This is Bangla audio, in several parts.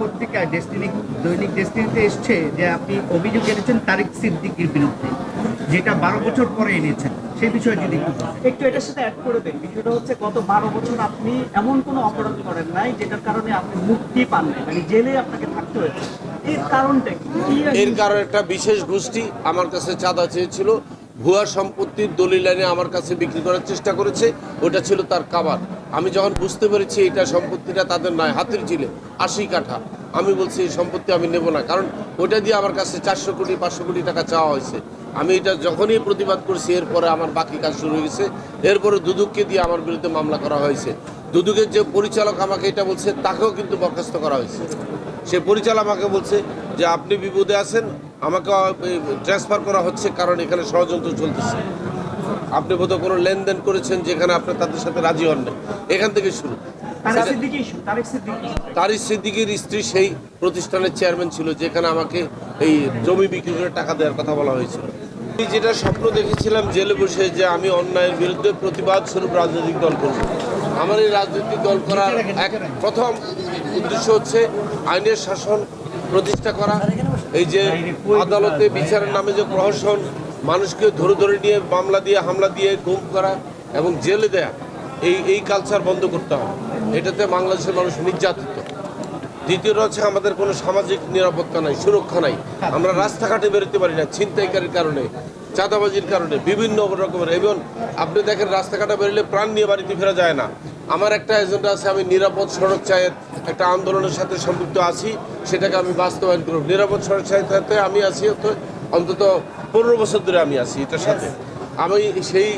পত্রিকায় ডেস্টিনি দৈনিক ডেস্টিনিতে এসছে যে আপনি অভিযোগ এনেছেন তারিক সিদ্দিকির বিরুদ্ধে যেটা বারো বছর পরে এনেছেন। সেই বিষয়ে যদি একটু এটার সাথে অ্যাড করে দেন। বিষয়টা হচ্ছে গত বারো বছর আপনি এমন কোনো অপরাধ করেন নাই যেটার কারণে আপনি মুক্তি পান নাই মানে জেলে আপনাকে থাকতে হয়েছে। এর কারণটা কি কি? এর কারণে একটা বিশেষ গোষ্ঠী আমার কাছে চাঁদা চেয়েছিল। ভুয়া সম্পত্তির দলিল এনে আমার কাছে বিক্রি করার চেষ্টা করেছে, ওটা ছিল তার কাবার আমি যখন বুঝতে পেরেছি এটা সম্পত্তিটা তাদের নয়, হাতের ঝিলে, আশি কাঠা, আমি বলছি, এই সম্পত্তি আমি নেব না। কারণ ওটা দিয়ে আমার কাছে চারশো কোটি, পাঁচশো কোটি টাকা চাওয়া হয়েছে। আমি এটা যখনই প্রতিবাদ করছি, এরপরে আমার বাকি কাজ শুরু হয়ে গেছে। এরপরে দুদুককে দিয়ে আমার বিরুদ্ধে মামলা করা হয়েছে। দুদুকের যে পরিচালক আমাকে এটা বলছে, তাকেও কিন্তু বরখাস্ত করা হয়েছে। সে পরিচালক আমাকে বলছে যে আপনি বিপদে আছেন আমাকে ট্রান্সফার করা হচ্ছে কারণ এখানে ষড়যন্ত্র চলতেছে। আপনি বোধহয় কোনো লেনদেন করেছেন যেখানে আপনি তাদের সাথে রাজি হন না এখান থেকে শুরু। তারিক সিদ্দিকির স্ত্রী সেই প্রতিষ্ঠানের চেয়ারম্যান ছিল যেখানে আমাকে এই জমি বিক্রি করে টাকা দেওয়ার কথা বলা হয়েছিল। আমি যেটা স্বপ্ন দেখেছিলাম জেলে বসে যে আমি অন্যায়ের বিরুদ্ধে প্রতিবাদ স্বরূপ রাজনৈতিক দল করব। আমার এই রাজনৈতিক দল করার এক প্রথম উদ্দেশ্য হচ্ছে আইনের শাসন প্রতিষ্ঠা করা। এই যে আদালতে বিচারের নামে যে প্রহসন, মানুষকে ধরে ধরে নিয়ে মামলা দিয়ে, হামলা দিয়ে গুম করা এবং জেলে দেয়া, এই এই কালচার বন্ধ করতে হবে। এটাতে বাংলাদেশের মানুষ নির্যাতিত। দ্বিতীয়টা হচ্ছে আমাদের কোনো সামাজিক নিরাপত্তা নাই, সুরক্ষা নাই। আমরা রাস্তাঘাটে বেরোতে পারি না ছিনতাইকারীর কারণে, চাঁদাবাজির কারণে, বিভিন্ন রকমের। এবং আপনি দেখেন রাস্তাঘাটে বেরোলে প্রাণ নিয়ে বাড়িতে ফেরা যায় না। আমার একটা এজেন্ডা আছে, আমি নিরাপদ সড়ক চায়ের একটা আন্দোলনের সাথে সম্পৃক্ত আছি সেটাকে আমি বাস্তবায়ন করব। নিরাপদ সড়ক চায়ের সাথে আমি আছি অন্তত পনেরো বছর ধরে আমি আছি এটার সাথে। আমি সেই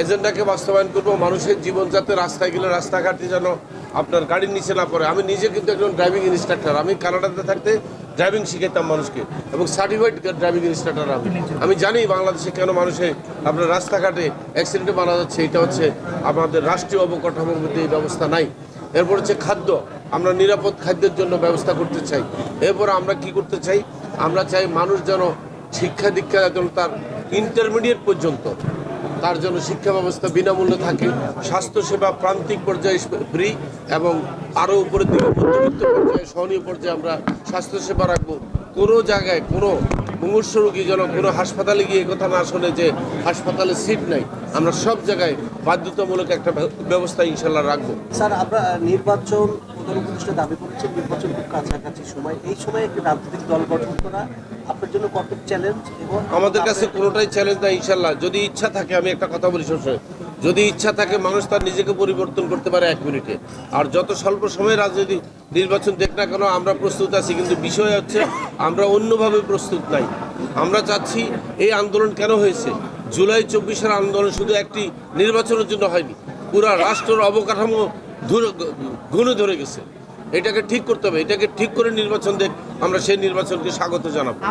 এজেন্ডাকে বাস্তবায়ন করব মানুষের জীবন যাতে রাস্তায় গেলে রাস্তাঘাটে যেন আপনার গাড়ির নিচে না পড়ে। আমি নিজে কিন্তু একজন ড্রাইভিং ইনস্ট্রাক্টর আমি কানাডাতে থাকতে ড্রাইভিং শিখাতাম মানুষকে এবং সার্টিফাইড ড্রাইভিং ইনস্ট্রাক্টর আমি। আমি জানি বাংলাদেশে কেন মানুষে আপনার রাস্তাঘাটে অ্যাক্সিডেন্টে মারা যাচ্ছে এটা হচ্ছে আমাদের রাষ্ট্রীয় অবকাঠামোর মধ্যে এই ব্যবস্থা নাই। এরপর হচ্ছে খাদ্য। আমরা নিরাপদ খাদ্যের জন্য ব্যবস্থা করতে চাই। এরপর আমরা কি করতে চাই? আমরা চাই মানুষ যেন শিক্ষা দীক্ষা যেন তার ইন্টারমিডিয়েট পর্যন্ত তার জন্য শিক্ষা ব্যবস্থা বিনামূল্যে থাকে, স্বাস্থ্যসেবা প্রান্তিক পর্যায়ে ফ্রি এবং আরও উপরের দিকে মধ্যবিত্ত পর্যায়ে সহনীয় পর্যায়ে আমরা স্বাস্থ্যসেবা রাখব। কোনো জায়গায় কোনো মুমূর্ষ রোগী যেন কোনো হাসপাতালে গিয়ে কথা না শোনে যে হাসপাতালে সিট নাই আমরা সব জায়গায় বাধ্যতামূলক একটা ব্যবস্থা ইনশাল্লাহ রাখব। স্যার আমরা নির্বাচন প্রধান উপদেষ্টা দাবি করছেন নির্বাচন খুব কাছাকাছি সময়। এই সময় একটি রাজনৈতিক দল গঠন করা আপনার জন্য কত চ্যালেঞ্জ এবং আমাদের কাছে কোনোটাই চ্যালেঞ্জ নাই ইনশাল্লাহ। যদি ইচ্ছা থাকে আমি একটা কথা বলি সবসময়। যদি ইচ্ছা থাকে মানুষ তার নিজেকে পরিবর্তন করতে পারে এক মিনিটে। আর যত স্বল্প সময়ে রাজনীতি নির্বাচন দেখ না কেন, আমরা প্রস্তুত আছি, কিন্তু বিষয় হচ্ছে আমরা অন্যভাবে প্রস্তুত নাই। আমরা চাচ্ছি এই আন্দোলন কেন হয়েছে? জুলাই চব্বিশের আন্দোলন শুধু একটি নির্বাচনের জন্য হয়নি, পুরা রাষ্ট্রের অবকাঠামো ঘুরে ধরে গেছে। এটাকে ঠিক করতে হবে, এটাকে ঠিক করে নির্বাচন দেখ, আমরা সেই নির্বাচনকে স্বাগত জানাব।